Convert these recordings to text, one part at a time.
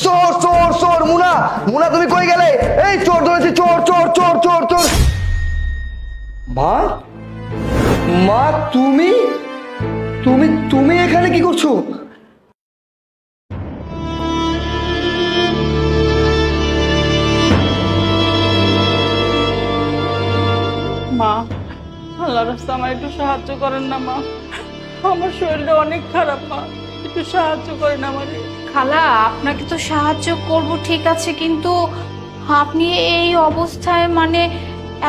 চোর চোর চোর, মুনা। মুনা, তুমি কই গেলে? এই চোর ধরেছি, চোর চোর চোর চোর চোর। মা? মা, তুমি? তুমি তুমি এখানে কি করছ? মা রাস্তা আমার একটু সাহায্য করেন না, মা। আমার শরীরটা অনেক খারাপ, মা। একটু সাহায্য করেন আমারে। খালা আপনাকে তো সাহায্য করব ঠিক আছে কিন্তু আপনি এই অবস্থায় মানে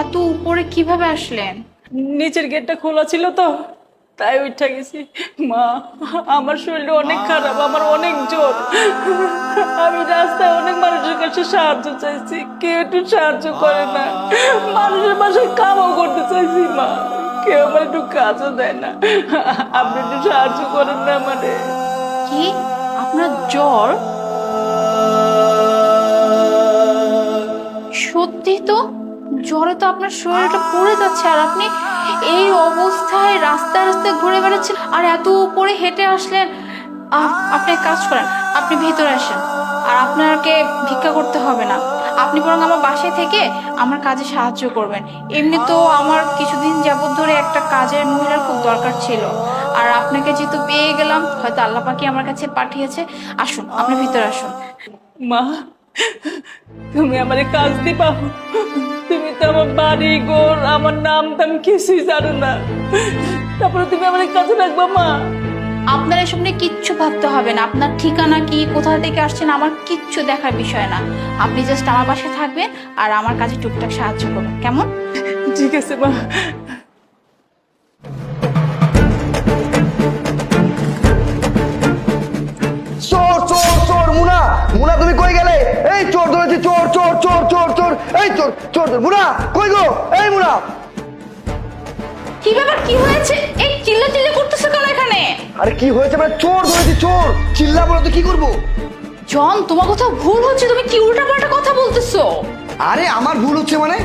এত উপরে কীভাবে আসলেন? নিচের গেটটা খোলা ছিল তো তাই উঠে গেছি। মা আমার শরীরটা অনেক খারাপ আমার অনেক জোর আমি রাস্তায় অনেক মানুষের কাছে সাহায্য চাইছি কেউ একটু সাহায্য করে না। মানুষের বাসায় কামও করতে চাইছি মা। কেউ আমার একটু কাজও দেয় না। আপনি একটু সাহায্য করেন না মানে কি? আপনার জ্বর সত্যি তো? জ্বরে তো আপনার শরীরটা পড়ে যাচ্ছে আর আপনি এই অবস্থায় রাস্তায় রাস্তায় ঘুরে বেড়াচ্ছেন আর এত উপরে হেঁটে আসলেন। আপনি কাজ করেন, আপনি ভেতরে আসেন আর আপনাকে ভিক্ষা করতে হবে না। আপনি বরং আমার বাসায় থেকে আমার কাজে সাহায্য করবেন। এমনি তো আমার কিছুদিন যাবত ধরে একটা কাজের মহিলার খুব দরকার ছিল। আর আপনাকে যেহেতু পেয়ে গেলাম হয়তো আল্লাহ পাকি আমার কাছে পাঠিয়েছে। আসুন আপনি ভিতরে আসুন। মা তুমি আমার কাজ দিবা। তুমি তো আমার বাড়ি গোর আমার নাম দাম কিছুই জানো না। তারপরে তুমি আমার কাজে রাখবা মা। আপনার এসব নিয়ে কিচ্ছু ভাবতে হবে না। আপনার ঠিকানা কি কোথা থেকে আসছেন আমার কিচ্ছু দেখার বিষয় না। আপনি জাস্ট আমার বাসায় থাকবেন আর আমার কাজে টুকটাক সাহায্য করবেন। কেমন? ঠিক আছে মা। মুনা তুমি কই গেলে? এই চোর ধরেছি চোর চোর চোর চোর চোর এই চোর চোর ধর মুনা কই গো? এই মুনা। কি ব্যাপার কি হয়েছে? এই চিল্লা চিল্লি করতেছে কেন এখানে? আরে কি হয়েছে মানে চোর ধরেছি চোর। চিল্লা বলো তো কি করব? জন তোমার কোথাও ভুল হচ্ছে তুমি কি উল্টা পাল্টা কথা বলতেছো? আরে আমার ভুল হচ্ছে মানে?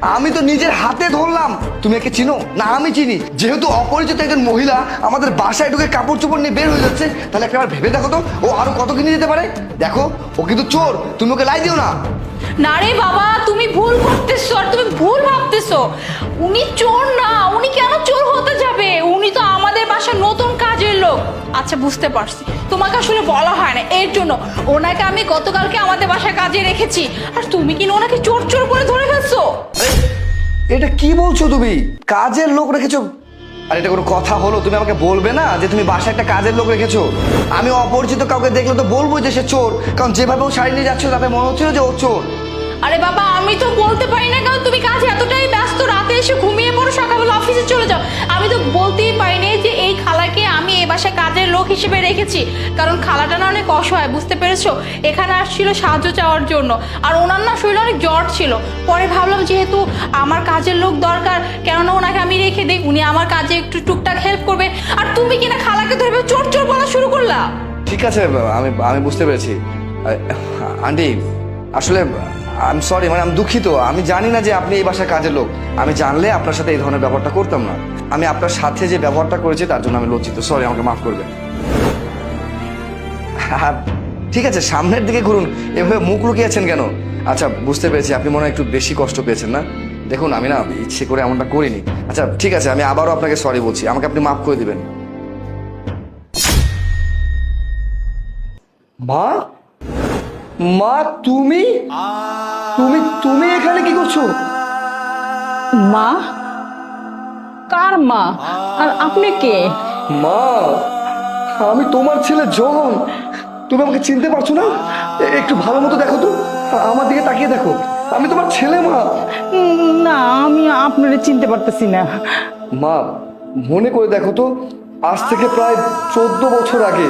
আমি তো নিজের হাতে ধরলাম। তুমি একে চিনো? না, আমি চিনি। যেহেতু অপরিচিত একজন মহিলা আমাদের বাসায় ঢুকে কাপড় চোপড় নিয়ে বের হয়ে যাচ্ছে, তাহলে একবার ভেবে দেখো তো, ও আরও কত কিনে যেতে পারে? দেখো, ও কিন্তু চোর। তুমি ওকে লাই দিও না। না রে বাবা, তুমি ভুল করতেছো আর তুমি ভুল ভাবতেছো। উনি চোর না, উনি কেন চোর হতে যাবে? উনি তো আমাদের বাসার নতুন কাজের লোক। আচ্ছা বুঝতে পারছি। তোমাকে আসলে বলা হয় না, এর জন্য। ওনাকে আমি গতকালকে আমাদের বাসায় কাজে রেখেছি। আর তুমি কি ওনাকে চোর চোর করে ধরে ফেলছো? এটা কি বলছো তুমি? কাজের লোক রেখেছো? আর, এটা কোনো কথা হলো? তুমি আমাকে বলবে না যে তুমি বাসায় একটা কাজের লোক রেখেছো? আমি অপরিচিত কাউকে দেখলে তো বলব যে সে চোর। কারণ যেভাবে ও শাড়ি নিয়ে যাচ্ছিল, তাতে মনে হচ্ছিল যে ও চোর। আরে বাবা, আমি তো বলতে পারি না কারণ তুমি কাজে এতটাই ব্যস্ত, রাতে এসে ঘুমিয়ে পড়ো, সকালবেলা অফিসে চলে যাও। আমি তো বলতেই পারিনি যে এই খালাকে আমি এ বাসায় কাজের লোক হিসেবে রেখেছি। কারণ খালাটা না অনেক অসহায়, বুঝতে পেরেছ? এখানে আসছিল সাহায্য চাওয়ার জন্য। আর ওনার না শরীরে অনেক জ্বর ছিল। পরে ভাবলাম যেহেতু আমার কাজের লোক দরকার, কেননা ওনাকে আমি রেখে দিই, উনি আমার কাজে একটু টুকটাক হেল্প করবে। আর তুমি কিনা খালাকে ধরে চোর চোর বলা শুরু করলা? ঠিক আছে, আমি আমি বুঝতে পেরেছি। আন্টি, আসলে আই সরি মানে আমি দুঃখিত। আমি জানি না যে আপনি এই বাসায় কাজের লোক। আমি জানলে আপনার সাথে এই ধরনের ব্যবহারটা করতাম না। আমি আপনার সাথে যে ব্যবহারটা করেছি তার জন্য আমি লজ্জিত। সরি আমাকে মাফ করবেন ঠিক আছে, সামনের দিকে ঘুরুন। এভাবে মুখ লুকিয়েছেন কেন? আচ্ছা বুঝতে পেরেছি। আপনি মনে হয় একটু বেশি কষ্ট পেয়েছেন না? দেখুন, আমি না ইচ্ছে করে এমনটা করিনি। আচ্ছা ঠিক আছে, আমি আবারও আপনাকে সরি বলছি। আমাকে আপনি মাফ করে দিবেন। মা মা তুমি? তুমি তুমি এখানে কি করছ? মা? কার মা? আর আপনি কে? মা আমি তোমার ছেলে জন তুমি আমাকে চিনতে পারছ না? একটু ভালো মতো দেখো তো। আমার দিকে তাকিয়ে দেখো। আমি তোমার ছেলে মা। না আমি আপনারে চিনতে পারতেছি না। মা মনে করে দেখো তো আজ থেকে প্রায় চোদ্দ বছর আগে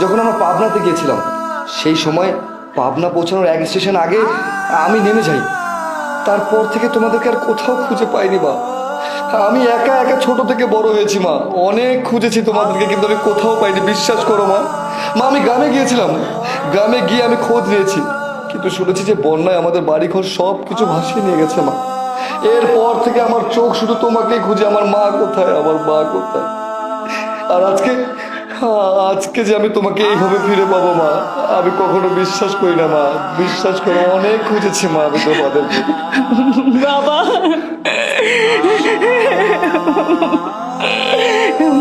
যখন আমরা পাবনাতে গিয়েছিলাম সেই সময় পাবনা পৌঁছানোর এক স্টেশন আগে আমি নেমে যাই। তারপর থেকে তোমাদেরকে আর কোথাও খুঁজে পাইনি মা। আমি একা একা ছোট থেকে বড় হয়েছি মা। অনেক খুঁজেছি তোমাদেরকে, কিন্তু আমি কোথাও পাইনি। বিশ্বাস করো মা। মা, আমি গ্রামে গিয়েছিলাম। গ্রামে গিয়ে আমি খোঁজ নিয়েছি। কিন্তু শুনেছি যে বন্যায় আমাদের বাড়িঘর সব কিছু ভাসিয়ে নিয়ে গেছে মা। এরপর থেকে আমার চোখ শুধু তোমাকেই খুঁজে। আমার মা কোথায়? আমার মা কোথায়? আর আজকে আজকে যে আমি তোমাকে এইভাবে ফিরে পাবো মা আমি কখনো বিশ্বাস করি না মা। বিশ্বাস করো অনেক খুঁজেছি মা আমি তোমাদেরকে। বাবা।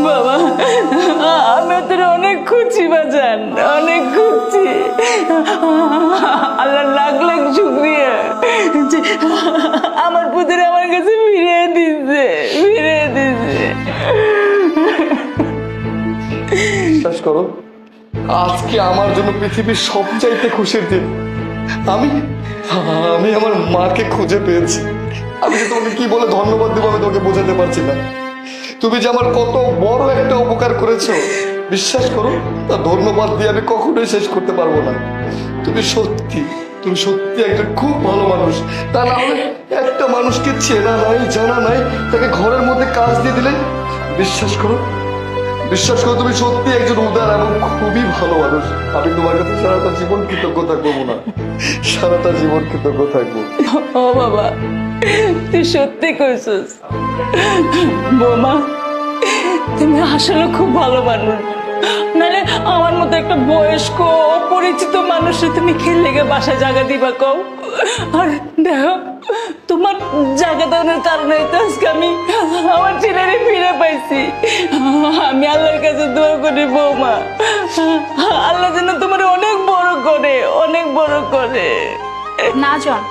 বাবা আমি তোর অনেক খুঁজছি বাজান অনেক খুঁজছি। আল্লাহ লাখ লাখ শুক্রিয়া। আমার পুত্র আমার কাছে ফিরিয়ে দিচ্ছে ফিরিয়ে দিচ্ছে বিশ্বাস করো, আজকে আমার জন্য পৃথিবীর সবচাইতে খুশির দিন। আমি আমি আমার মাকে খুঁজে পেয়েছি। আমি তোমাকে কি বলে ধন্যবাদ দেবো, আমি তোমাকে বোঝাতে পারছি না। তুমি যে আমার কত বড় একটা উপকার করেছ, বিশ্বাস করো, তা ধন্যবাদ দিয়ে আমি কখনোই শেষ করতে পারব না। তুমি সত্যি তুমি সত্যি একটা খুব ভালো মানুষ। তা না হলে একটা মানুষকে চেনা নাই, জানা নাই, তাকে ঘরের মধ্যে কাজ দিয়ে দিলে, বিশ্বাস করো বিশ্বাস করো, তুমি সত্যি একজন উদার এবং খুবই ভালো মানুষ। আমি তোমার কাছে সারাটা জীবন কৃতজ্ঞ থাকব না সারাটা জীবন কৃতজ্ঞ থাকব। ও বাবা, তুই সত্যি কইছিস। বৌমা, তুমি আসলে খুব ভালো মানুষ। নাহলে আমার মতো একটা বয়স্ক, অপরিচিত মানুষের তুমি খেলে লেগে বাসায় জায়গা দিবা কও? আর দেখো, তোমার জায়গা দেওয়ার কারণে তো আজকে আমি আমার ছেলেরে ফিরে পাইছি। দোয়া করি বৌমা। আল্লাহ যেন তোমার অনেক বড় করে, অনেক বড় করে। না, জন,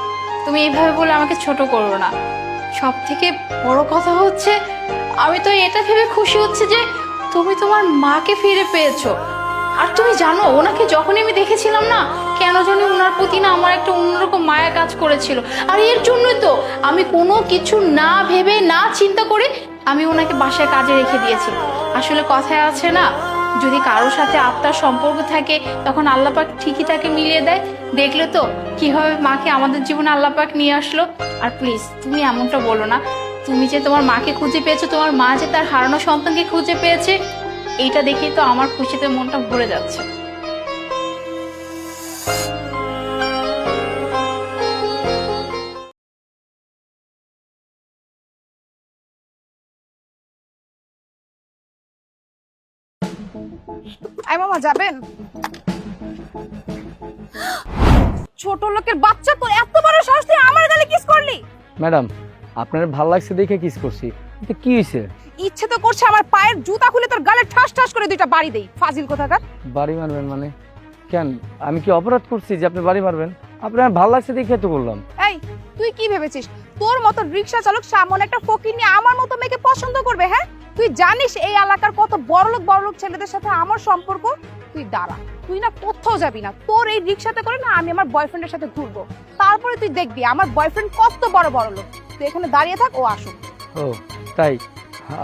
তুমি এইভাবে বলে আমাকে ছোট করো না। সব থেকে বড় কথা হচ্ছে, আমি তো এটা ভেবে খুশি হচ্ছে যে তুমি তোমার মাকে ফিরে পেয়েছ। আর তুমি জানো, ওনাকে যখনই আমি দেখেছিলাম না, কেন জানি ওনার প্রতি না আমার একটা অন্যরকম মায়া কাজ করেছিল। আর এর জন্যই তো আমি কোনো কিছু না ভেবে, না চিন্তা করে আমি ওনাকে বাসায় কাজে রেখে দিয়েছি। আসলে কথায় আছে না, যদি কারোর সাথে আত্মার সম্পর্ক থাকে, তখন আল্লাপাক ঠিকই তাকে মিলিয়ে দেয়। দেখলে তো কীভাবে মাকে আমাদের জীবনে আল্লাপাক নিয়ে আসলো। আর প্লিজ তুমি এমনটা বলো না, তুমি যে তোমার মাকে খুঁজে পেয়েছ, তোমার মা যে তার হারানো সন্তানকে খুঁজে পেয়েছে, এইটা দেখেই তো আমার খুশিতে মনটা ভরে যাচ্ছে। আই মামা যাবেন? ছোট লোকের বাচ্চা তো এত বড় সাহস তুই আমার গালে কিস করলি? ম্যাডাম আপনার ভালো লাগছে দেখে কিস করছি। কিন্তু কি হইছে? ইচ্ছে তো করছে আমার পায়ের জুতা খুলে তোর গালে ঠাস ঠাস করে দুইটা বাড়ি দেই। ফাজিল কোথাকার? বাড়ি মারবেন মানে? কেন? আমি কি অপরাধ করছি যে আপনি বাড়ি মারবেন? আপনার ভালো লাগছে দেখে তো বললাম। এই তুই কি ভেবেছিস? তোর মতো রিক্সা চালক সামনে একটা ফকির নিয়ে আমার মতো মেয়েকে পছন্দ করবে হ্যাঁ? তুই জানিস এই এলাকার কত বড়লোক বড়লোক ছেলেদের সাথে আমার সম্পর্ক? তুই দাঁড়া তুই না কোথাও যাবি না। তোর এই রিক্সাতে করে না আমি আমার বয়ফ্রেন্ডের সাথে ঘুরবো। তারপরে তুই দেখবি আমার বয়ফ্রেন্ড কত বড় বড় লোক তুই এখানে দাঁড়িয়ে থাক ও আসুক। ও তাই?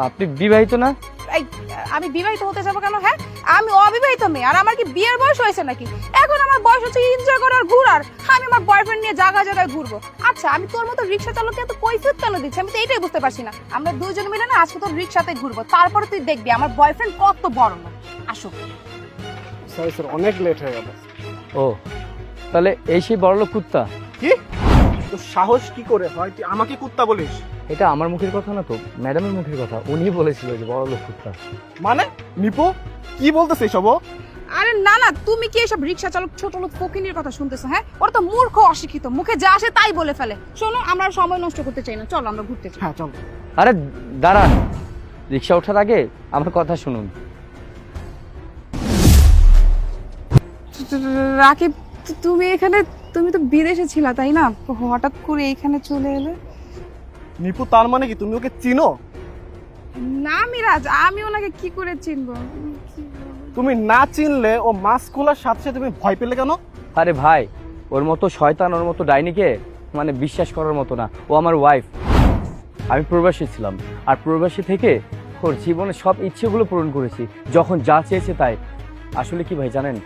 আপনি বিবাহিত না? এই আমি বিবাহিত হতে যাব কেন হ্যাঁ? আমি অবিবাহিত মেয়ে আর আমার কি বিয়ের বয়স হয়েছে নাকি? এখন আমার বয়স হচ্ছে এনজয় করার ঘুরার আমি আমার বয়ফ্রেন্ড নিয়ে জায়গা জায়গায় ঘুরবো। আচ্ছা আমি তোর মতো রিক্সা চালককে এত কৈফিয়ত কেন দিচ্ছি? আমি তো এটাই বুঝতে পারছি না। আমরা দুজন মিলে না আজকে তোর রিক্সাতে ঘুরবো। তারপরে তুই দেখবি আমার বয়ফ্রেন্ড কত বড় লোক আসুক সরি স্যার অনেক লেট হয়ে গেল। ও তাহলে এই সেই বড়লোক কুত্তা? কি? তো সাহস কি করে হয়? তুই আমাকে কুত্তা বলিস। এটা আমার মুখের কথা না তো ম্যাডামের মুখের কথা। উনি বলেছিল যে বড়লোক কুত্তা। মানে? নিপু কি বলতেছে এসব আরে না না তুমি কি এসব রিক্সা চালক ছোট লোক ফকিনির কথা শুনতেছো হ্যাঁ? ওরা তো মূর্খ অশিক্ষিত। মুখে যা আসে তাই বলে ফেলে। শোনো আমরা আর সময় নষ্ট করতে চাই না। চলো আমরা ঘুরতে চাই হ্যাঁ চল। আরে দাঁড়ান। রিক্সা ওঠার আগে আমার কথা শুনুন। রাকিব তুমি এখানে তুমি তো বিদেশে ছিলা তাই না? হঠাৎ করে এখানে চলে এলে? নিপু তার মানে কি? তুমি ওকে চিনো? না মিরাজ আমি ওনাকে কি করে চিনবো? তুমি না চিনলে ও মাছ খোলার সাথে সাথে তুমি ভয় পেলে কেন? আরে ভাই ওর মতো শয়তান ওর মতো ডাইনিকে মানে বিশ্বাস করার মতো না। ও আমার ওয়াইফ আমি প্রবাসী ছিলাম আর প্রবাসী থেকে ওর জীবনে সব ইচ্ছেগুলো পূরণ করেছি। যখন যা চেয়েছে তাই। আসলে কি ভাই জানেন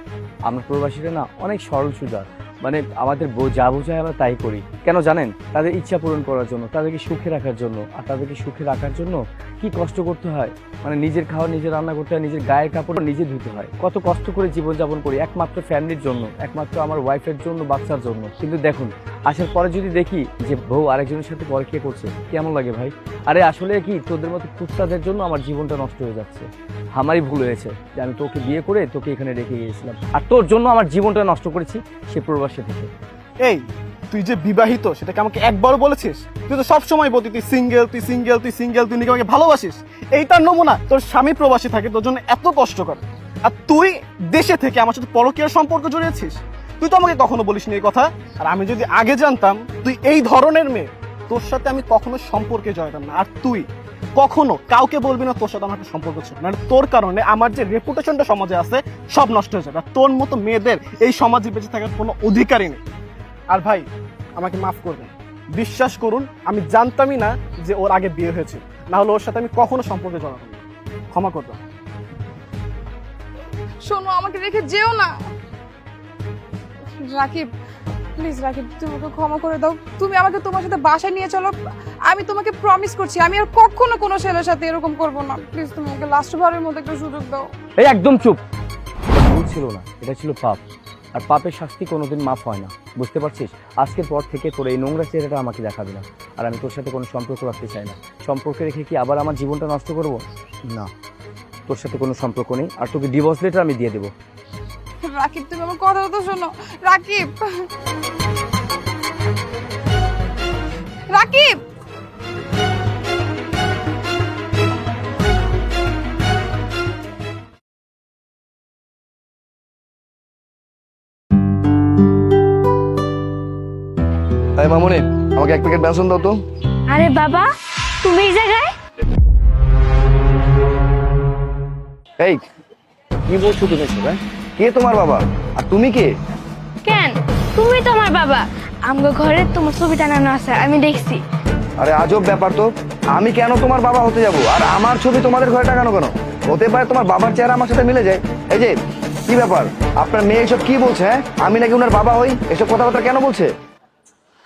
আমরা প্রবাসীরা না অনেক সরল সুজা মানে আমাদের যা বোঝায় আমরা তাই করি। কেন জানেন? তাদের ইচ্ছা পূরণ করার জন্য, তাদেরকে সুখে রাখার জন্য। আর তাদেরকে সুখে রাখার জন্য কি কষ্ট করতে হয়? মানে নিজের খাওয়া নিজে রান্না করতে হয়, নিজের গায়ের কাপড় নিজে ধুতে হয়। কত কষ্ট করে জীবনযাপন করি, একমাত্র ফ্যামিলির জন্য, একমাত্র আমার ওয়াইফের জন্য, বাচ্চার জন্য। কিন্তু দেখুন, আসার পরে যদি দেখি যে বউ আরেকজনের সাথে পরে কে করছে, কেমন লাগে ভাই? আরে আসলে কি, তোদের মতো কুত্তাদের জন্য আমার জীবনটা নষ্ট হয়ে যাচ্ছে। আমারই ভুল হয়েছে যে আমি তোকে বিয়ে করে তোকে এখানে রেখে গিয়েছিলাম। আর তোর জন্য আমার জীবনটা নষ্ট করেছি, সে প্রবাসী থেকে এই, তুই যে বিবাহিত, সেটাকে আমাকে একবারও বলেছিস? তুই তো সবসময় বলতি, তুই সিঙ্গেল তুই সিঙ্গেল তুই সিঙ্গেল তুই নাকি আমাকে ভালোবাসিস? এইটার নমুনা তোর স্বামী প্রবাসী থাকে, তোর জন্য এত কষ্ট করে। আর তুই দেশে থেকে আমার সাথে পরকীয়ার সম্পর্ক জড়িয়েছিস? তুই তো আমাকে কখনো বলিসনি এই কথা। আর আমি যদি আগে জানতাম, তুই এই ধরনের মেয়ে, তোর সাথে আমি কখনো সম্পর্কে জড়াতাম না। আর তুই কখনো কাউকে বলবি না তোর সাথে আমার একটা সম্পর্ক ছিল। মানে তোর কারণে আমার যে রেপুটেশনটা সমাজে আছে, সব নষ্ট হয়ে যাবে। আর তোর মতো মেয়েদের এই সমাজে বেঁচে থাকার কোনো অধিকারই নেই। আর ভাই, আমাকে মাফ করবেন বিশ্বাস করুন, আমি জানতামই না যে ওর আগে বিয়ে হয়েছে। না হলে ওর সাথে আমি কখনো সম্পর্কে জড়াতাম না। ক্ষমা করবেন শোনো, আমাকে রেখে যেও না। রাকিব প্লিজ রাকিব, তুমি আমাকে ক্ষমা করে দাও। তুমি আমাকে তোমার সাথে বাসায় নিয়ে চলো। আমি তোমাকে প্রমিস করছি, আমি আর কখনো কোনো ছেলের সাথে এরকম করব না। প্লিজ তুমি আমাকে লাস্ট বারের মধ্যে একটা সুযোগ দাও। এই একদম চুপ। ভুল ছিল না, এটা ছিল পাপ। আর পাপের শাস্তি কোনোদিন মাফ হয় না, বুঝতে পারছিস? আজকের পর থেকে তোর এই নোংরা চেহারাটা আমাকে দেখাবে না। আর আমি তোর সাথে কোনো সম্পর্ক রাখতে চাই না। সম্পর্কে রেখে কি আবার আমার জীবনটা নষ্ট করব? না, তোর সাথে কোনো সম্পর্ক নেই। আর তোকে ডিভোর্স লেটার আমি দিয়ে দেবো। রাকিব তুমি আমার কথা তো শোনো। রাকিব। রাকিব! এই মামুনি আমাকে এক প্যাকেট বেসন দাও তো। আরে বাবা তুমি এই জায়গায়? এই কি বলছো তুমি হ্যাঁ? কে তোমার বাবা? আর তুমি কে? কেন? তুমি তো আমার বাবা। আমগো ঘরে তোমার ছবি টানানো আছে আমি দেখছি। আরে আজব ব্যাপার তো। আমি কেন তোমার বাবা হতে যাব? আর আমার ছবি তোমাদের ঘরে টাকানো কেন? হতে পারে তোমার বাবার চেহারা আমার সাথে মিলে যায়। এই যে কি ব্যাপার? আপনার মেয়ে এসব কি বলছে হ্যাঁ? আমি নাকি ওনার বাবা হই? এসব কথাবার্তা কেন বলছে?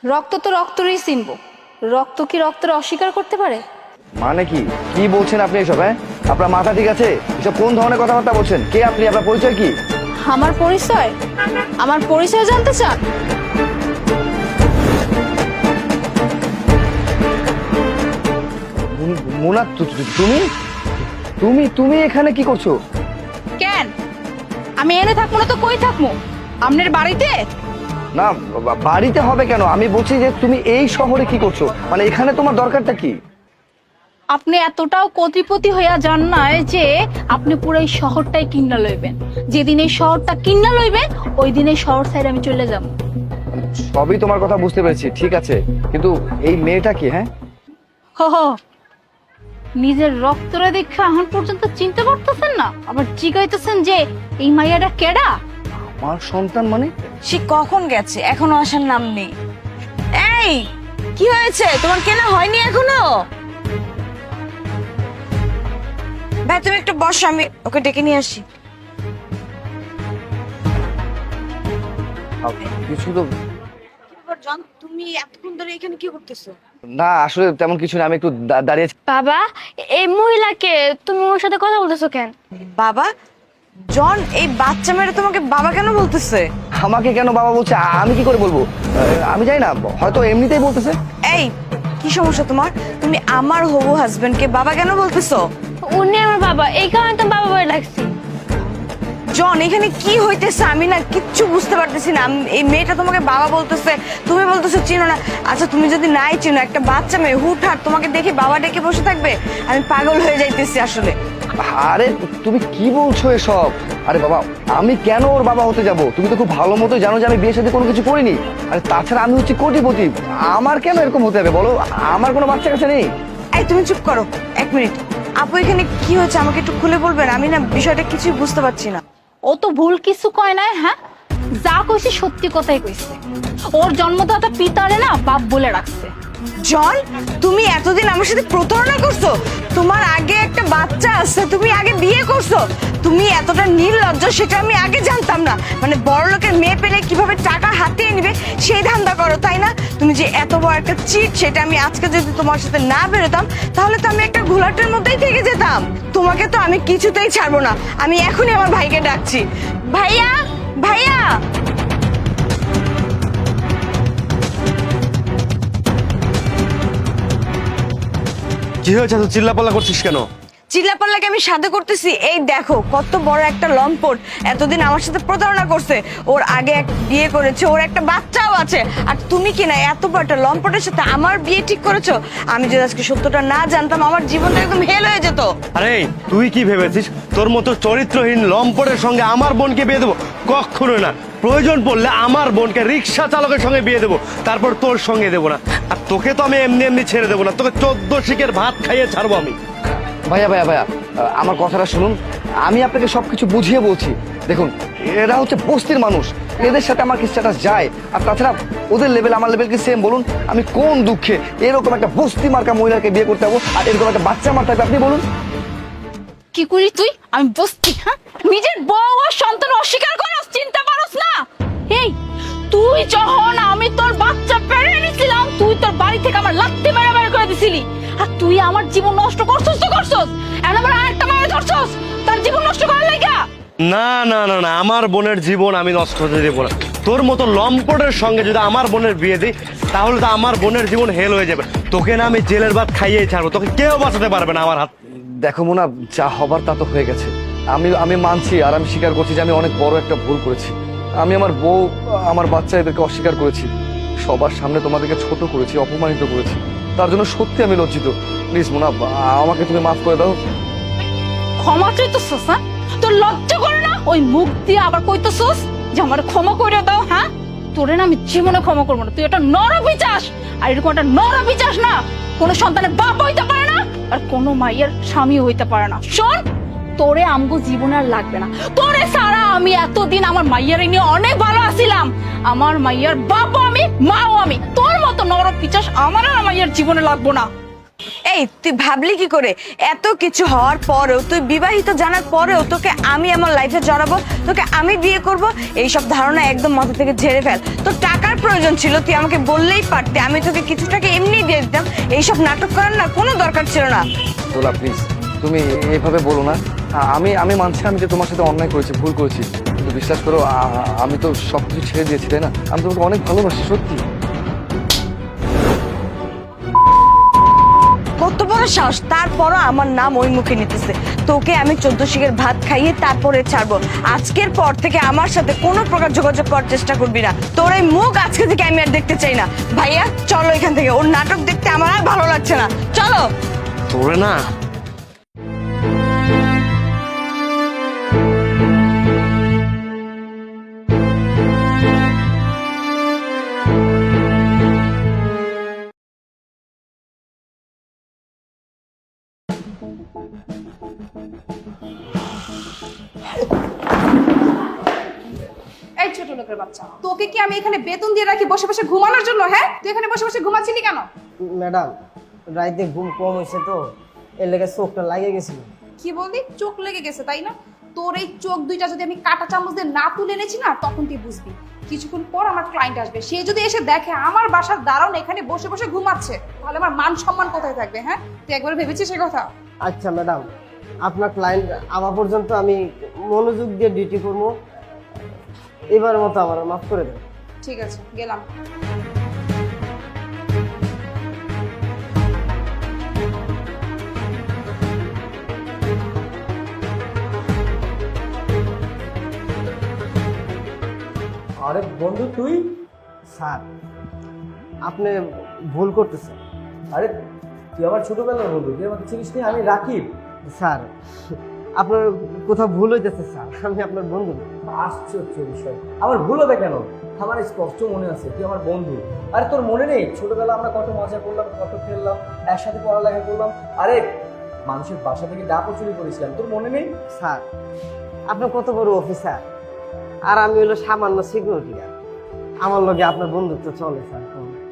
রক্ত তো রক্তরই চিনবো। রক্ত কি রক্তের অস্বীকার করতে পারে? মানে কি? কি বলছেন আপনি এসব হ্যাঁ? আপনার মাথা ঠিক আছে? এসব কোন ধরনের কথাবার্তা বলছেন? কে আপনি? আপনার পরিচয় কি? আমার পরিচয়? আমার পরিচয় জানতে চান? মুন- তুমি? তুমি তুমি এখানে কি করছ? কেন? আমি এনে থাকব না তো কই থাকব? আপনার বাড়িতে? না বাড়িতে হবে কেন? আমি বলছি যে তুমি এই শহরে কি করছ? মানে এখানে তোমার দরকারটা কি? আপনি এতটাও কতিপতি হইয়া যান নাই যে আপনি পুরো এই শহরটাই কিন্না লইবেন। যেদিন এই শহরটা কিন্না লইবেন ওই দিন এই শহর সাইড আমি চলে যাব। সবই তোমার কথা বুঝতে পেরেছি ঠিক আছে। কিন্তু এই মেয়েটা কি হ্যাঁ? হো হো। নিজের রক্তরে দেখে এখন পর্যন্ত চিনতে পারতেছেন না? আবার জিগাইতেছেন যে এই মাইয়াটা কেডা? আমার সন্তান মানে? সে কখন গেছে? এখনও আসার নাম নেই। এই কি হয়েছে? তোমার কেনা হয়নি এখনও? ভাই তুমি একটু বসো আমি ওকে ডেকে নিয়ে আসি। কিছু তো জন তুমি এতক্ষণ ধরে এখানে কি করতেছো? না আসলে তেমন কিছু না আমি একটু দাঁড়িয়ে বাবা এই মহিলাকে তুমি ওর সাথে কথা বলতেছো কেন? বাবা জন এই বাচ্চা মেয়েরা তোমাকে বাবা কেন বলতেছে? আমাকে কেন বাবা বলছে? আমি কি করে বলব? আমি জানি না হয়তো এমনিতেই বলতেছে। এই কি সমস্যা তোমার? তুমি আমার হবু হাজবেন্ডকে বাবা কেন বলতেছো? উনি বাবা এই কারণে তো বাবা বলে ডাকছি জন এখানে কি হইতেছে? আমি না কিচ্ছু বুঝতে পারতেছি না। আম- এই মেয়েটা তোমাকে বাবা বলতেছে তুমি বলতেছো চিনো না। আচ্ছা তুমি যদি নাই চিনো একটা বাচ্চা মেয়ে হুটহাট তোমাকে দেখে বাবা ডেকে বসে থাকবে? আমি পাগল হয়ে যাইতেছি আসলে। আরে তুমি কি বলছো এসব? আরে বাবা আমি কেন ওর বাবা হতে যাব? তুমি তো খুব ভালো মতো জানো যে আমি বিয়ের সাথে কোনো কিছু করিনি। আরে তাছাড়া আমি হচ্ছে কোটিপতি। আমার কেন এরকম হতে হবে? বলো আমার কোনো বাচ্চা কাছে নেই। এই তুমি চুপ করো। এক মিনিট। আপু, এখানে কি হয়েছে? আমাকে একটু খুলে বলবেন? আমি না বিষয়টা কিছুই বুঝতে পারছি না। ও তো ভুল কিছু কয় নাই হ্যাঁ? যা কইছে সত্যি কথাই কইছে। ওর জন্মদাতা পিতারে না বাপ বলে রাখছে। জন তুমি এতদিন আমার সাথে প্রতারণা করছ? তোমার আগে একটা বাচ্চা আছে, তুমি আগে বিয়ে করছ। তুমি এতটা নির্লজ্জ, সেটা আমি আগে জানতাম না। মানে বড় লোকের মেয়ে পেলে কীভাবে টাকা হাতিয়ে নিবে, সেই ধান্দা করো, তাই না? তুমি যে এত বড় একটা চিট, সেটা আমি আজকে যদি তোমার সাথে না বেরোতাম, তাহলে তো আমি একটা ঘোলাটের মধ্যেই থেকে যেতাম। তোমাকে তো আমি কিছুতেই ছাড়বো না। আমি এখনই আমার ভাইকে ডাকছি। ভাইয়া ভাইয়া! কি হয়েছে? তো চিল্লাপাল্লা করছিস কেন? চিল্লাপাল্লাকে আমি সাথে করতেছি। এই দেখো কত বড় একটা লম্পট এতদিন আমার সাথে প্রতারণা করছে। ওর আগে এক বিয়ে করেছে ওর একটা বাচ্চাও আছে। আর তুমি কি না এত বড় একটা লম্পটের সাথে আমার বিয়ে ঠিক করেছ? আমি যদি আজকে সত্যটা না জানতাম আমার জীবনটা একদম হেল হয়ে যেত। আরে তুই কি ভেবেছিস? তোর মতো চরিত্রহীন লম্পটের সঙ্গে আমার বোনকে বিয়ে দেবো? কখনো না। প্রয়োজন পড়লে আমার বোনকে রিক্সা চালকের সঙ্গে বিয়ে দেবো। তারপর তোর সঙ্গে দেবো না। আর তোকে তো আমি এমনি এমনি ছেড়ে দেবো না। তোকে চোদ্দ শিকের ভাত খাইয়ে ছাড়বো আমি। ভাইয়া ভাইয়া ভাইয়া আমার কথাটা শুনুন। আমি আপনাকে সব কিছু বুঝিয়ে বলছি। দেখুন এরা হচ্ছে বস্তির মানুষ। এদের সাথে আমার কি স্ট্যাটাস যায়? আর তাছাড়া ওদের লেভেল আমার লেভেল কি সেম বলুন আমি কোন দুঃখে এরকম একটা বস্তি মার্কা মহিলাকে বিয়ে করতে যাব? আর এরকম একটা বাচ্চা আমার থাকবে আপনি বলুন। কি করি তুই? আমি বসছি হ্যাঁ? নিজের বউ আর সন্তান অস্বীকার করস চিন্তা পারস না? এই তুই যখন আমি তোর বাচ্চা পেড়ে নিছিলাম তুই তোর বাড়ি থেকে আমার লাত্তি মেরে বের করে দিছিলি। আর তুই আমার জীবন নষ্ট করছস তো করছস? এখন আবার আরেকটা মেরে ধরছস? তার জীবন নষ্ট করার লাগা? না না না না আমার বোনের জীবন আমি নষ্ট হতে দেবো না। তোর মতো লম্পটের সঙ্গে যদি আমার বোনের বিয়ে দিই তাহলে তো আমার বোনের জীবন হেল হয়ে যাবে। তোকে না আমি জেলের ভাত খাইয়ে ছাড়বো তোকে কেউ বাঁচাতে পারবে না আমার হাত। দেখো মোনা যা হবার তা তো হয়ে গেছে। আমি আমি মানছি আর আমি স্বীকার করছি যে আমি অনেক বড় একটা ভুল করেছি। আমি আমার বউ, আমার বাচ্চা এদেরকে অস্বীকার করেছি। সবার সামনে তোমাদেরকে ছোট করেছি, অপমানিত করেছি। তার জন্য সত্যি আমি লজ্জিত। প্লিজ মোনা আমাকে তুমি মাফ করে দাও। ক্ষমা চাইতেছস হ্যাঁ? তোর লজ্জা করে না? ওই মুখ দিয়ে আবার কইতেছস যে আমার ক্ষমা করে দাও হ্যাঁ? তোরে না আমি জীবনে ক্ষমা করব না। তুই একটা নর বিচাস আর এরকম একটা নর বিচাস না, কোনো সন্তানের বাপ হইতে পারে না আর কোনো মাইয়ের স্বামী হইতে পারে না। শোন তোরে আমগো জীবনে আর লাগবে না। তোরে সারা আমি এতদিন আমার মাইয়ারে নিয়ে অনেক ভালো আছিলাম। আমার মাইয়ার বাপও আমি মাও আমি। তোর মতো নর পিচাস আমার আর মাইয়ার জীবনে লাগবো না। এই তুই ভাবলি কি করে? এত কিছু হওয়ার পরেও তুই বিবাহিত জানার পরেও তোকে আমি আমার লাইফে জড়াবো তোকে আমি বিয়ে করব এইসব ধারণা একদম মাথা থেকে ঝেড়ে ফেল। তোর টাকার প্রয়োজন ছিল তুই আমাকে বললেই পারতে। আমি তোকে কিছু টাকা এমনি দিয়ে দিতাম। এইসব নাটক করার না কোনো দরকার ছিল না। দোলা প্লিজ তুমি এইভাবে বলো না। আমি আমি মানছি আমি যে তোমার সাথে অন্যায় করেছি ভুল করেছি। কিন্তু বিশ্বাস করো আমি তো সব কিছু ছেড়ে দিয়েছি তাই না? আমি তোমাকে অনেক ভালোবাসি সত্যি। কত বড় সাহস। তারপরও আমার নাম ওই মুখে নিতেছে। তোকে আমি চোদ্দ শিখের ভাত খাইয়ে তারপরে ছাড়বো। আজকের পর থেকে আমার সাথে কোনো প্রকার যোগাযোগ করার চেষ্টা করবি না। তোর এই মুখ আজকে থেকে আমি আর দেখতে চাই না। ভাইয়া চলো এখান থেকে। ওর নাটক দেখতে আমার আর ভালো লাগছে না। চলো। তোরে না এই ছোট লোকের বাচ্চা তোকে কি আমি এখানে বেতন দিয়ে রাখি বসে বসে ঘুমানোর জন্য হ্যাঁ? তুই এখানে বসে বসে ঘুমাচ্ছিলি কেন? ম্যাডাম রাইতে ঘুম কম হয়েছে তো এর লেগে চোখটা লাগিয়ে গেছিল। কি বললি? চোখ লেগে গেছে তাই না? তোর এই চোখ দুইটা যদি আমি কাটা চামচ দিয়ে না তুলে এনেছি না তখন তুই বুঝবি। কিছুক্ষণ পর আমার ক্লায়েন্ট আসবে। সে যদি এসে দেখে আমার বাসার দাঁড়ানো এখানে বসে বসে ঘুমাচ্ছে তাহলে আমার মান সম্মান কোথায় থাকবে হ্যাঁ? তুই একবার ভেবেছিস সে কথা? আচ্ছা ম্যাডাম আপনার ক্লায়েন্ট আমার পর্যন্ত আমি মনোযোগ দিয়ে ডিউটি করব। এবার মতো আমার মাফ করে দেন। ঠিক আছে গেলাম। আরে বন্ধু তুই? স্যার আপনি ভুল করতেছেন। আরে তুই আমার ছোটবেলার বন্ধু তুই আমাকে চিনিস নি? আমি রাকিব। স্যার আপনার কোথাও ভুল হইতেছে স্যার। আমি আপনার বন্ধু। না। আশ্চর্য বিষয়। আমার ভুল হবে কেন? আমার স্পষ্ট মনে আছে তুই আমার বন্ধু। আরে তোর মনে নেই? ছোটবেলা আমরা কত মজা করলাম কত খেললাম একসাথে পড়ালেখা করলাম। আরে মানুষের বাসা থেকে ডাকও চুরি করেছিলাম। তোর মনে নেই? স্যার আপনার কত বড় অফিসার। আর আমি হলো সামান্য সিকিউরিটি গার্ড আমার লগে আপনার বন্ধুত্ব চলে স্যার।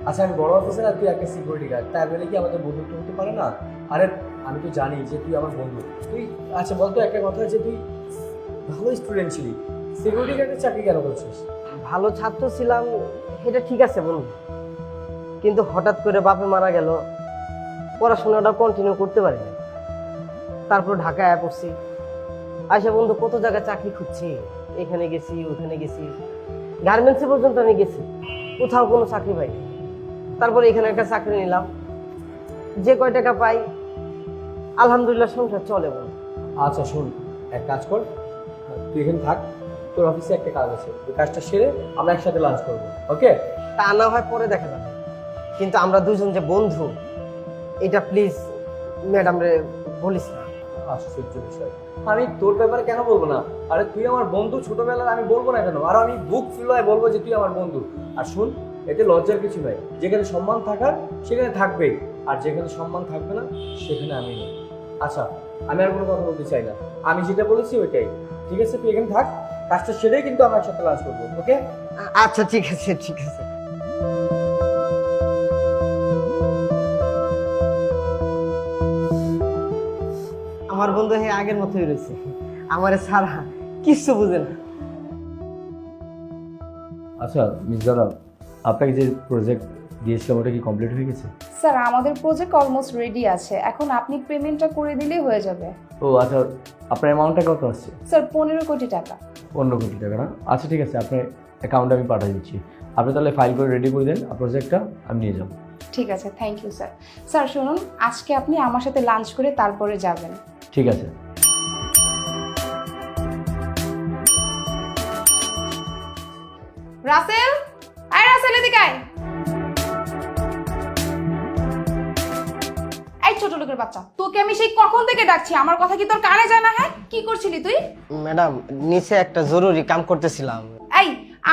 আচ্ছা আমি বড় অফিসার আর তুই একটা সিকিউরিটি গার্ড তাই বলে কি আমাদের বন্ধুত্ব হতে পারে না? আরে, আমি তো জানি যে তুই আমার বন্ধু। তুই আচ্ছা বলতো একটা কথা যে তুই ভালো স্টুডেন্ট ছিলি। সিকিউরিটি গার্ডের চাকরি কেন করছিস? ভালো ছাত্র ছিলাম, এটা ঠিক আছে বলুন। কিন্তু হঠাৎ করে বাপে মারা গেল, পড়াশোনাটা কন্টিনিউ করতে পারি তারপর ঢাকায় আয়া পড়ছি। আয়সা বন্ধু, কত জায়গায় চাকরি খুঁজছি? এখানে গেছি, ওখানে গেছি। গার্মেন্টসে পর্যন্ত আমি গেছি। কোথাও কোনো চাকরি পাই তারপরে এখানে একটা চাকরি নিলাম। যে কয় টাকা পাই আলহামদুলিল্লাহ সংসার চলে বল। আচ্ছা শোন এক কাজ কর তুই এখানে থাক তোর অফিসে একটা কাজ আছে ওই কাজটা সেরে আমরা একসাথে লাঞ্চ করব ওকে তা না হয় পরে দেখা যাবে। কিন্তু আমরা দুজন যে বন্ধু এটা প্লিজ ম্যাডাম রে বলিস না। আশ্চর্য বিষয়। আমি তোর ব্যাপারে কেন বলব না? আরে তুই আমার বন্ধু ছোটবেলার আমি বলব না কেন? আর আমি বুক ফিল হয় বলব যে তুই আমার বন্ধু। আর শুন এতে লজ্জার কিছু নাই। যেখানে সম্মান থাকার সেখানে থাকবেই। আর যেখানে সম্মান থাকবে না সেখানে আমি নেই। আচ্ছা আমি আর কোনো কথা বলতে চাই না। আমি যেটা বলেছি ওইটাই। ঠিক আছে তুই এখানে থাক। কাজটা সেরেই কিন্তু আমরা একসাথে লাঞ্চ করব ওকে আচ্ছা ঠিক আছে ঠিক আছে। আমার বন্ধু হে আগের মতোই রয়েছে। আমারে ছাড়া কিচ্ছু বুঝে না। আচ্ছা মির্জারা আপনাকে যে প্রজেক্ট দিয়েছিলাম ওটা কি কমপ্লিট হয়ে গেছে? স্যার আমাদের প্রজেক্ট অলমোস্ট রেডি আছে। এখন আপনি পেমেন্টটা করে দিলেই হয়ে যাবে। ও আচ্ছা আপনার অ্যামাউন্টটা কত আসছে? স্যার পনেরো কোটি টাকা। পনেরো কোটি টাকা না? আচ্ছা ঠিক আছে আপনার অ্যাকাউন্টে আমি পাঠিয়ে দিচ্ছি। আপনি তাহলে ফাইল করে রেডি করে দেন আর প্রজেক্টটা আমি নিয়ে যাব। ঠিক আছে থ্যাংক ইউ স্যার স্যার শুনুন আজকে আপনি আমার সাথে লাঞ্চ করে তারপরে যাবেন। ঠিক আছে। রাসেল! রাসেল এই ছোট লোকের বাচ্চা তোকে আমি সেই কখন থেকে ডাকছি? আমার কথা কি তোর কানে যায় না হ্যাঁ? কি করছিলি তুই? ম্যাডাম নিচে একটা জরুরি কাম করতেছিলাম। এই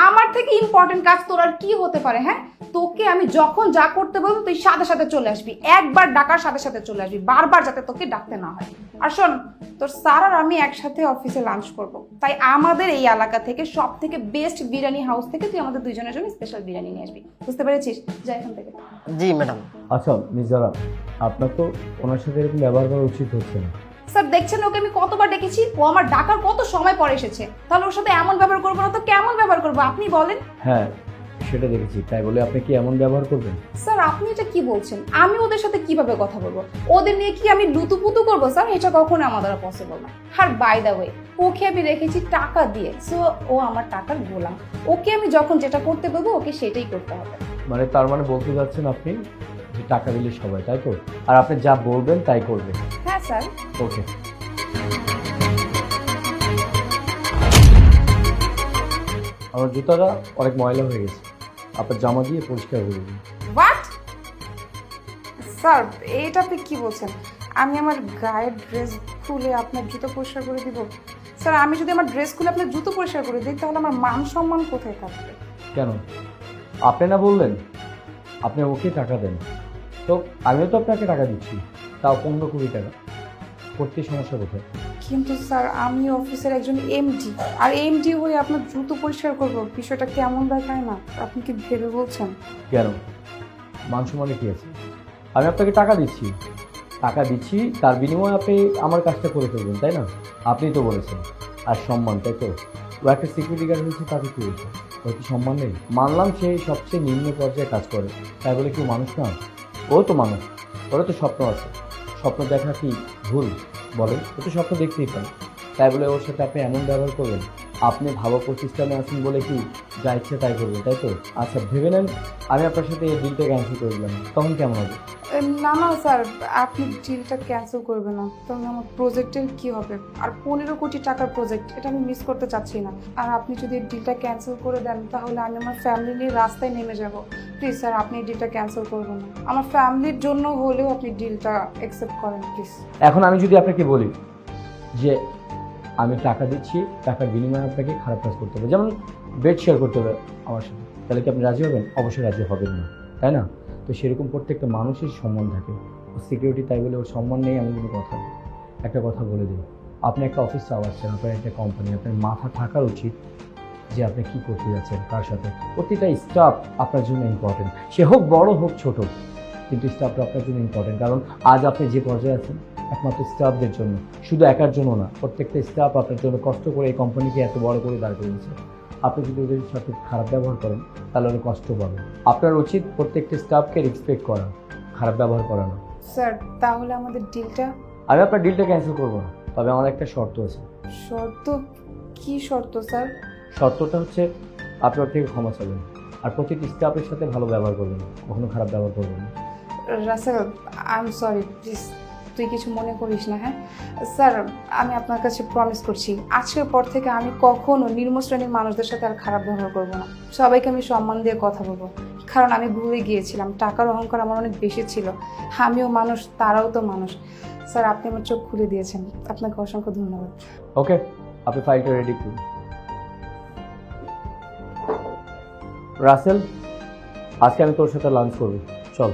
আমার থেকে ইম্পর্টেন্ট কাজ তোর আর কি হতে পারে হ্যাঁ? তোকে আমি যখন যা করতে বলব তুই সাথে সাথে চলে আসবি। একবার ডাকার সাথে সাথে চলে আসবি। বারবার যাতে তোকে ডাকতে না হয়। আর শোন তোর স্যার আর আমি একসাথে অফিসে লাঞ্চ করব। তাই আমাদের এই এলাকা থেকে সব থেকে বেস্ট বিরিয়ানি হাউস থেকে তুই আমাদের দুইজনের জন্য স্পেশাল বিরিয়ানি নিয়ে আসবি। বুঝতে পেরেছিস? যা এখান থেকে। জি ম্যাডাম আচ্ছা মির্জারা আপনার তো ওনার সাথে এরকম ব্যবহার করা উচিত হচ্ছে না। স্যার দেখছেন ওকে আমি কতবার ডেকেছি? ও আমার ডাকার কত সময় পরে এসেছে। তাহলে ওর সাথে এমন ব্যবহার করব না তো কেমন ব্যবহার করব? আপনি বলেন। হ্যাঁ সেটা দেখেছি। তাই বলে আপনি কি এমন ব্যবহার করবেন? স্যার আপনি এটা কি বলছেন? আমি ওদের সাথে কীভাবে কথা বলব? ওদের নিয়ে কি আমি লুতুপুতু করব স্যার? এটা কখনো আমার দ্বারা পসিবল না। আর বাই দ্য ওয়ে ওকে আমি রেখেছি টাকা দিয়ে। সো ও আমার টাকার গোলাম। ওকে আমি যখন যেটা করতে বলব ওকে সেটাই করতে হবে। মানে তার মানে বলতে যাচ্ছেন আপনি যে টাকা দিলে সবাই তাই তো? আর আপনি যা বলবেন তাই করবেন। হ্যাঁ স্যার। ওকে আমার জুতাটা অনেক ময়লা হয়ে গেছে। আপনার জামা দিয়ে পরিষ্কার করে দিন হোয়াট স্যার এটা আপনি কি বলছেন? আমি আমার গায়ের ড্রেস খুলে আপনার জুতো পরিষ্কার করে দিব। স্যার আমি যদি আমার ড্রেস খুলে আপনার জুতো পরিষ্কার করে দিই তাহলে আমার মান সম্মান কোথায় থাকবে? কেন? আপনি না বললেন আপনি ওকে টাকা দেন। তো আমিও তো আপনাকে টাকা দিচ্ছি তাও পনেরো কুড়ি টাকা। করতে সমস্যা কোথায়? কিন্তু স্যার, আমি অফিসের একজন এমডি আর এমডি হয়ে আপনার দ্রুত পরিষ্কার করব। বিষয়টা কেমন দেখায় না? আপনি কি ভেবে বলছেন? কেন? মান সম্মানে কি আছে? আমি আপনাকে টাকা দিচ্ছি। টাকা দিচ্ছি, তার বিনিময়ে আপনি আমার কাজটা করে ফেলবেন, তাই না? আপনি তো বলেছেন। আর সম্মান, তাই তো? ও একটা সিকিউরিটি গার্ড হয়েছে, তাকে কি হয়েছে ওর কি সম্মান নেই? মানলাম সে সবচেয়ে নিম্ন পর্যায়ে কাজ করে। তাই বলে কি ও মানুষ না? ও তো মানুষ। ওরা তো স্বপ্ন আছে। স্বপ্ন দেখা কি ভুল? বলেন ও তো স্বপ্ন দেখতেই পান তাই বলে ওর সাথে আপনি এমন ব্যবহার করবেন? আপনি ভালো প্রতিষ্ঠানে আছেন বলে কি যা ইচ্ছে তাই করবেন তাই তো? আচ্ছা ভেবে নেন আমি আপনার সাথে এই ডিলটা ক্যান্সেল করে দিলাম। তখন কেমন হবে? না না স্যার আপনি ডিলটা ক্যান্সেল করবেন না। তখন আমার প্রজেক্টের কি হবে? আর পনেরো কোটি টাকার প্রজেক্ট এটা আমি মিস করতে চাচ্ছি না। আর আপনি যদি ডিলটা ক্যান্সেল করে দেন তাহলে আমি আমার ফ্যামিলি নিয়ে রাস্তায় নেমে যাব। প্লিজ স্যার আপনি ডিলটা ক্যান্সেল করবেন না। আমার ফ্যামিলির জন্য হলেও আপনি ডিলটা অ্যাকসেপ্ট করেন প্লিজ এখন আমি যদি আপনাকে বলি যে আমি টাকা দিচ্ছি, টাকার বিনিময়ে আপনাকে খারাপ কাজ করতে হবে। যেমন বেড শেয়ার করতে হবে আমার সাথে। তাহলে কি আপনি রাজি হবেন? অবশ্যই রাজি হবেন না। তাই না? তো সেরকম প্রত্যেকটা মানুষের সম্মান থাকে। সিকিউরিটি তাই বলে ওর সম্মান নেই এমন কোনো কথা। একটা কথা বলে দিই। আপনি একটা অফিস চালাচ্ছেন আপনার একটা কোম্পানি আপনার মাথা থাকার উচিত যে আপনি কী করতে যাচ্ছেন, কার সাথে। প্রতিটা স্টাফ আপনার জন্য ইম্পর্টেন্ট সে হোক বড় হোক ছোট, কিন্তু স্টাফটা আপনার জন্য ইম্পর্টেন্ট কারণ আজ আপনি যে পর্যায়ে আছেন একমাত্র স্টাফদের জন্য। শুধু একার জন্য না প্রত্যেকটা স্টাফ আপনার জন্য কষ্ট করে এই কোম্পানিকে এত বড় করে দাঁড় করিয়েছে। আপনি যদি ওদের সাথে খারাপ ব্যবহার করেন তাহলে ওরা কষ্ট পাবে আপনার উচিত প্রত্যেকটা স্টাফকে রেসপেক্ট করা খারাপ ব্যবহার করা না। স্যার তাহলে আমাদের ডিলটা আমি আপনার ডিলটা ক্যান্সেল করব না তবে আমার একটা শর্ত আছে। শর্ত? কি শর্ত স্যার? শর্তটা হচ্ছে আপনার থেকে ক্ষমা চাবেন আর প্রতিটি স্টাফের সাথে ভালো ব্যবহার করবেন কখনো খারাপ ব্যবহার করবেন না। Rasel I am sorry please তুই কিছু মনে করিস না হ্যাঁ? স্যার, আমি আপনার কাছে প্রমিস করছি, আজকের পর থেকে আমি কখনো নিম্ন শ্রেণির মানুষদের সাথে আর খারাপ ব্যবহার করব না। সবাইকে আমি সম্মান দিয়ে কথা বলব, কারণ আমি ভুলে গিয়েছিলাম, টাকার অহংকার আমার অনেক বেশি ছিল। আমিও মানুষ, তারাও তো মানুষ। স্যার, আপনি আমার চোখ খুলে দিয়েছেন, আপনাকে অসংখ্য ধন্যবাদ। ওকে, আপনি ফাইলটা রেডি করুন। রাসেল, আজকে আমি তোর সাথে লাঞ্চ করব, চল।